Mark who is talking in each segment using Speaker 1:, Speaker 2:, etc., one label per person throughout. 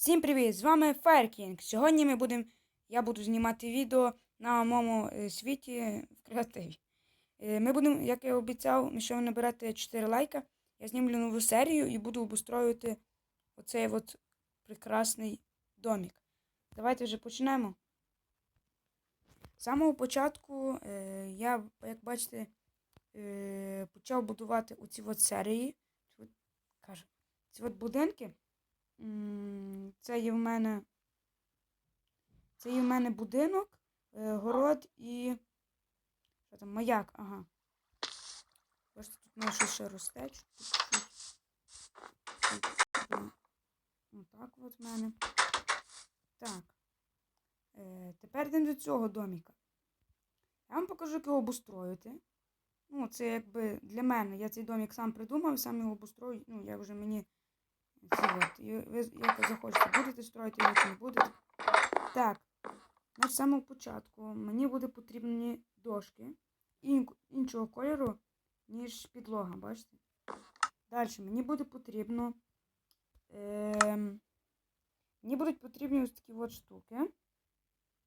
Speaker 1: Всім привіт! З вами Fireking. Сьогодні ми будемо. Я буду знімати відео на моєму е, світі в креативі. Е, Ми будемо, як я обіцяв, якщо ви наберете 4 лайка, я знімлю нову серію і буду обустроювати оцей от прекрасний домик. Давайте вже почнемо. З самого початку е, я, як бачите, почав будувати оці от серії. Ці от будинки. Це є в мене. Це є в мене будинок, е, город і. Що там? Маяк, ага. Просто тут може ще росте. Отак от в мене. Так. Е, тепер йдемо до цього доміка. Я вам покажу, як його обустроїти. Ну, це якби для мене. Я цей домик сам придумав, сам його обустрою. Ну, я вже мені. І ви як захочете, будете строїти його не будете. Так, на самого початку мені буде потрібні дошки ін- іншого кольору, ніж підлога, бачите? Далі мені буде потрібно. Ем, мені будуть потрібні ось такі от штуки.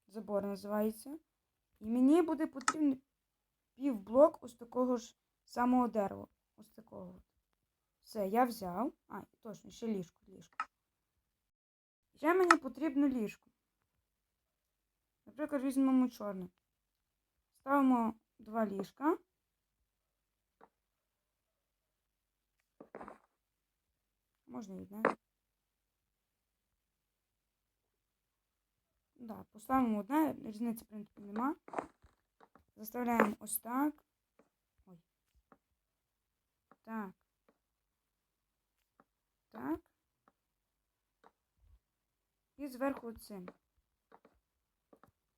Speaker 1: Забор називається. І мені буде потрібен півблок ось такого ж самого дерева. Ось такого. Все, я взяв. А, точно, ще ліжко, ліжко. Ще мені потрібно ліжко. Наприклад, візьмемо чорне. Ставимо два ліжка. Можна і одне. Да, поставимо одне, різниці, в принципі, нема. Заставляємо ось так. Ой. Так. Так. І зверху цим.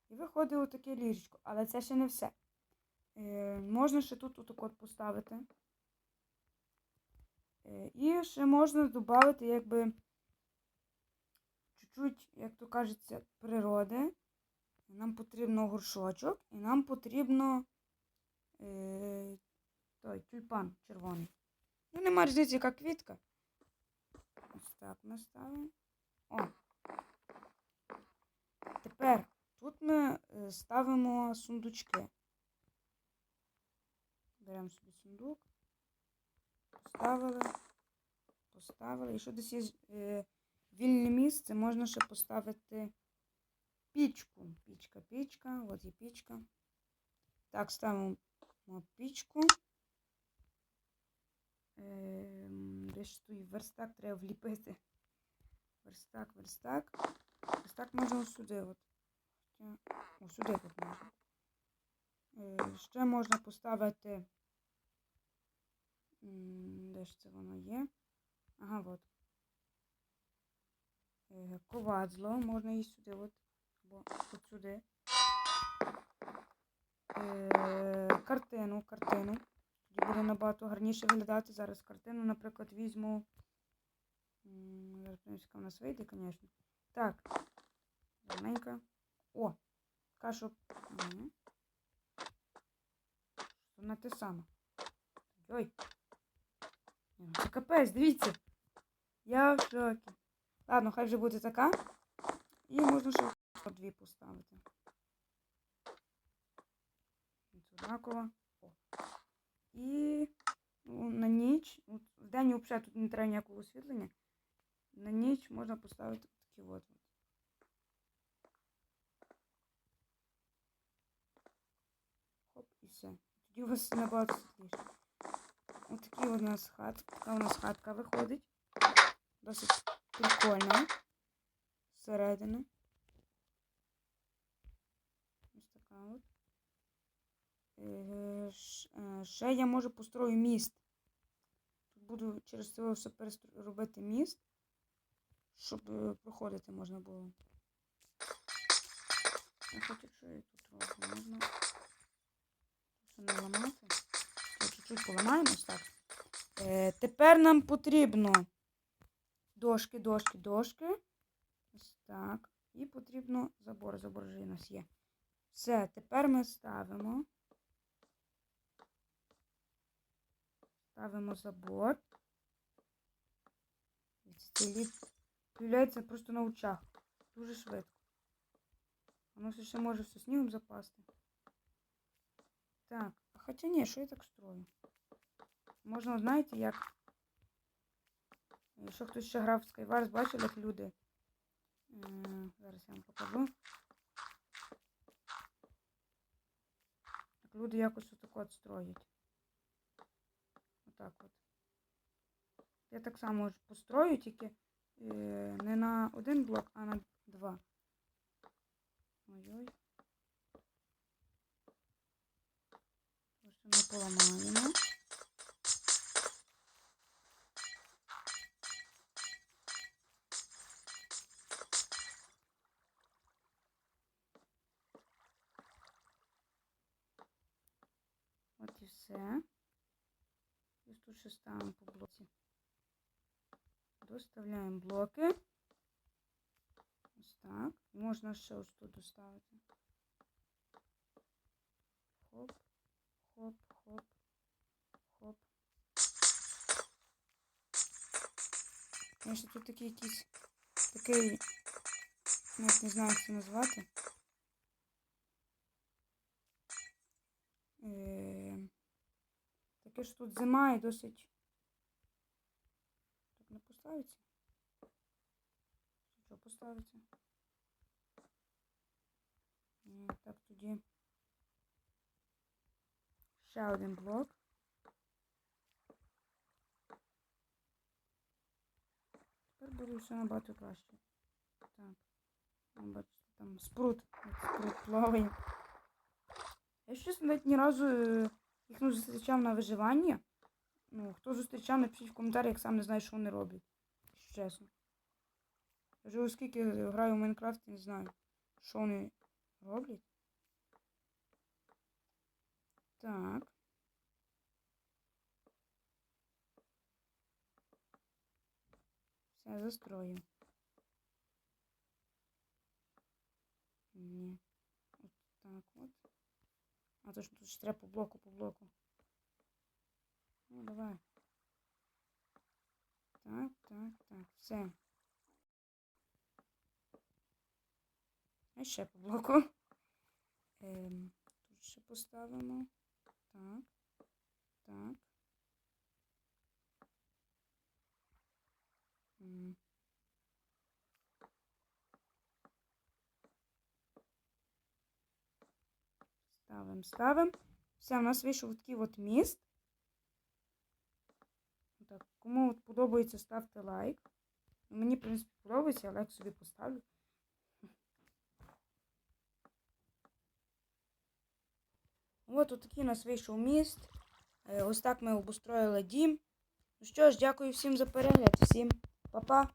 Speaker 1: І виходить отаке ліжечко. Але це ще не все. Е, можна ще тут отак от поставити. Е, і ще можна додати, якби, чуть-чуть, як то кажеться, природи. Нам потрібно горшочок і нам потрібно е, той тюльпан червоний. Ну, нема різниці, яка квітка. Ось так ми ставимо. О. Тепер тут ми е, ставимо сундучки. Беремо собі сундук. Поставили. Поставили. Якщо десь є е, вільне місце, можна ще поставити пічку. Пічка, пічка. От є пічка. Так, ставимо пічку. Ем, Десь тут верстак треба вліпити. Верстак, верстак. Верстак можна сюди. От. О, сюди тут можна. Е, Ще можна поставити. Де ж це воно є? Ага, от. Е, Ковадло, можна і сюди, от. Або от сюди. Е, Картину, картину. Буде набагато гарніше виглядати. Зараз картину, наприклад, візьму. Зараз яка в нас вийде, звісно. Так. Гарненька. О! Ні. Вона те саме. Ой. Ну Це капець, дивіться. Я в шокі. Ладно, хай вже буде така. І можна ще дві поставити. Однаково. І ну, на ніч. В день взагалі тут не треба ніякого освітлення. На ніч можна поставити такі от. Хоп, і все. Тоді у вас набагато світліше. Ось такі у нас хат. Така у нас хатка виходить. Досить прикольна. Зсередини. Ось така от. Ще я можу построю міст. Тут буду через це все робити міст, щоб е, проходити можна було. Я хочу, що я тут роблю. Можна це не ламати. Чуть-чуть поламаємо ось так. Е, тепер нам потрібно дошки, дошки, дошки. Ось так. І потрібно забор. Забор вже у нас є. Все, тепер ми ставимо. Ставимо забор. Цей лід появляється просто на очах. Дуже швидко. Воно все ще може все снігом запасти. Так, а хоча ні, що я так строю? Можна, знаєте, як. Якщо хтось ще грав в Skywars, бачив, як люди. Е, Зараз я вам покажу. Як люди якось отак от строять. Отак от. Я так само ж построю, тільки е, не на один блок, а на два. Ой-ой. Ось ми поламаємо. тут ще ставимо по блоці. Доставляємо блоки. Ось так. Можна ще ось тут доставити. Хоп, хоп, хоп, хоп. Конечно, тут такий якийсь такий, навіть не знаю, як це назвати. Ж тут зима і досить. Так не поставиться? Що поставиться? Ні, так тоді. Ще один блок. Тепер буде все набагато краще. Так. Там, бачите, там спрут. Спрут плаває. Я щось навіть ні разу е, їх не зустрічав на виживанні. Ну, хто зустрічав, напишіть в коментарях, сам не знаю, що вони роблять. Якщо чесно. Я вже оскільки граю в Майнкрафт, не знаю, що вони роблять. Так. Все, застрою. Ні. От так от. А то ж тут ж треба по блоку, по блоку. Ну, давай. Так, так, так, все. А ще по блоку. Ем, тут ще поставимо. Так. Так. М. Ставимо, ставимо. Все, у нас вийшов такий от міст. Так, кому от подобається, ставте лайк. Мені, в принципі, подобається, я лайк собі поставлю. От такий у нас вийшов міст. Е, Ось так ми обустроїли дім. Ну що ж, дякую всім за перегляд. Всім па-па.